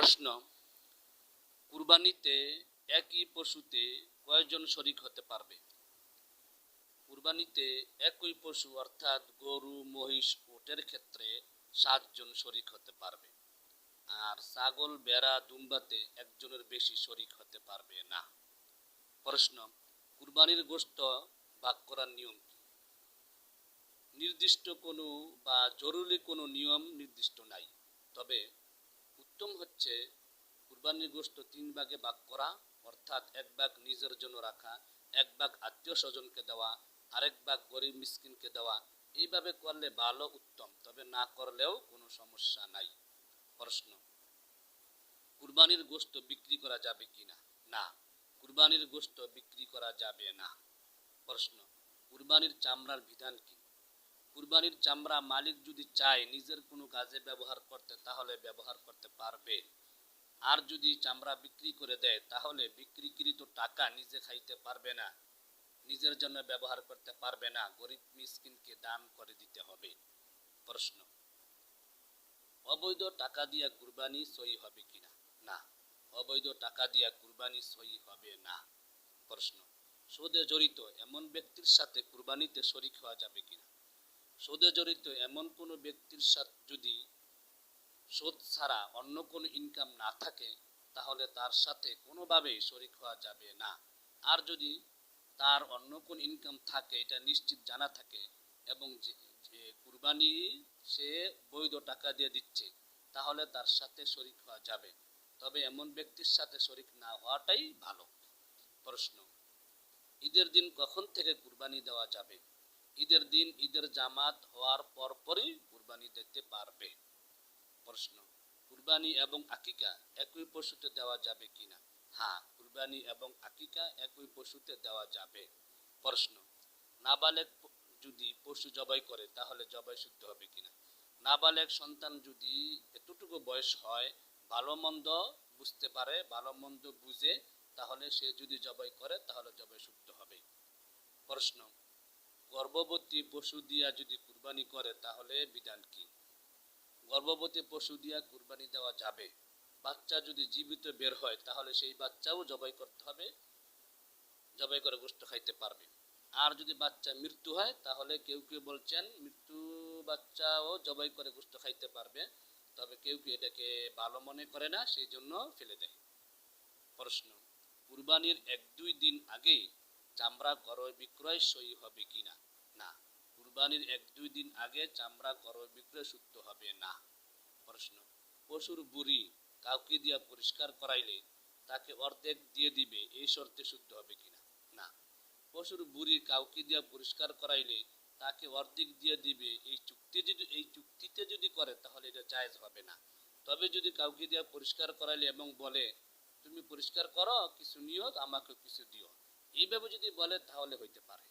প্রশ্ন, কুরবানিতে একই পশুতে কয়জন শরিক হতে পারবে? কুরবানিতে একই পশু, অর্থাৎ গরু, মহিষ, ওটের ক্ষেত্রে সাতজন শরিক হতে পারবে। আর ছাগল বেড়া দুম্বাতে একজনের বেশি শরিক হতে পারবে না। প্রশ্ন, কুরবানির গোশত ভাগ করার নিয়ম কি? নির্দিষ্ট কোনো বা জরুরি কোনো নিয়ম নির্দিষ্ট নাই। তবে উত্তম হচ্ছে কুরবানির গোশত তিন ভাগে ভাগ করা, অর্থাৎ এক ভাগ নিজের জন্য রাখা, এক ভাগ আত্মীয় স্বজনকে দেওয়া, আরেক ভাগ গরিব মিসকিনকে দেওয়া। এইভাবে করলে ভালো, উত্তম, তবে না করলেও কোনো সমস্যা নাই। প্রশ্ন, কুরবানির গোশত বিক্রি করা যাবে কিনা না? না, কুরবানির গোশত বিক্রি করা যাবে না। প্রশ্ন, কুরবানির চামড়ার বিধান কি? কুরবানির চামড়া মালিক যদি চায়, নিজের কোনো কাজে ব্যবহার করতে, তাহলে ব্যবহার করতে পারবে। আর যদি চামড়া বিক্রি করে দেয়, তাহলে বিক্রিকৃত টাকা নিজে খাইতে পারবে না। নিজের জন্য ব্যবহার করতে পারবে না। গরিব মিসকিনকে দান করে দিতে হবে। প্রশ্ন। অবৈধ টাকা দিয়া কুরবানি সই হবে কিনা? না। অবৈধ টাকা দিয়া কুরবানি সই হবে না। প্রশ্ন। সুদে জড়িত এমন ব্যক্তির সাথে কুরবানিতে শরিক হওয়া যাবে কিনা? সুদে জড়িত এমন কোনো ব্যক্তির সাথে যদি সুদ ছাড়া অন্য কোনো ইনকাম না থাকে, তাহলে তার সাথে কোনোভাবেই শরিক হওয়া যাবে না। আর যদি তার অন্য কোন ইনকাম থাকে, এটা নিশ্চিত জানা থাকে এবং যে কুরবানি সে বৈধ টাকা দিয়ে দিচ্ছে, তাহলে তার সাথে শরিক হওয়া যাবে। তবে এমন ব্যক্তির সাথে শরিক না হওয়াটাই ভালো প্রশ্ন। ঈদের দিন কখন থেকে কুরবানি দেওয়া যাবে? ঈদের দিন, ঈদের জামাত হওয়ার পরপরই কুরবানি দিতে পারবে। প্রশ্ন, কুরবানি এবং আকিকা একই পশুতে দেওয়া যাবে কিনা? হ্যাঁ কুরবানি এবং আকিকা একই পশুতে দেওয়া যাবে। প্রশ্ন, নাবালেক যদি পশু জবাই করে, তাহলে জবাই শুদ্ধ হবে কিনা? নাবালেক সন্তান যদি এতটুকু বয়স হয়, ভালো মন্দ বুঝতে পারে, ভালো মন্দ বুঝে, তাহলে সে যদি জবাই করে, তাহলে জবাই শুদ্ধ হবে। প্রশ্ন গর্ভবতী পশু দিয়া যদি কুরবানি করে, তাহলে বিধান কি? গর্ভবতী পশু দিয়া কুরবানি দেওয়া যাবে। বাচ্চা যদি জীবিত বের হয়, তাহলে সেই বাচ্চাও জবাই করতে হবে, জবাই করে গোস্ত খাইতে পারবে। আর যদি বাচ্চা মৃত্যু হয়, তাহলে কেউ কেউ বলছেন, মৃত্যু বাচ্চাও জবাই করে গোস্ত খাইতে পারবে। তবে কেউ কেউ এটাকে ভালো মনে করে না, সেই জন্য ফেলে দেয়। প্রশ্ন, কুরবানির এক দুই দিন আগেই চামড়া ক্রয় বিক্রয় সই হবে কিনা না? কুরবানির এক দুই দিন আগে চামড়া ক্রয় বিক্রয় শুদ্ধ হবে না। প্রশ্ন, পশুর বুড়ি কাউকে দিয়া পরিষ্কার করাইলে তাকে অর্ধেক দিয়ে দিবে, এই শর্তে শুদ্ধ হবে কিনা না? পশুর বুড়ি কাউকে দিয়া পরিষ্কার করাইলে তাকে অর্ধেক দিয়ে দিবে, এই চুক্তি যদি, এই চুক্তিতে যদি করে, তাহলে এটা জায়েজ হবে না। তবে যদি কাউকে দিয়া পরিষ্কার করাইলে এবং বলে, তুমি পরিষ্কার করো, কিছু নিও আমাকে কিছু দিও। এইভাবে যদি বলে তাহলে হইতে পারে।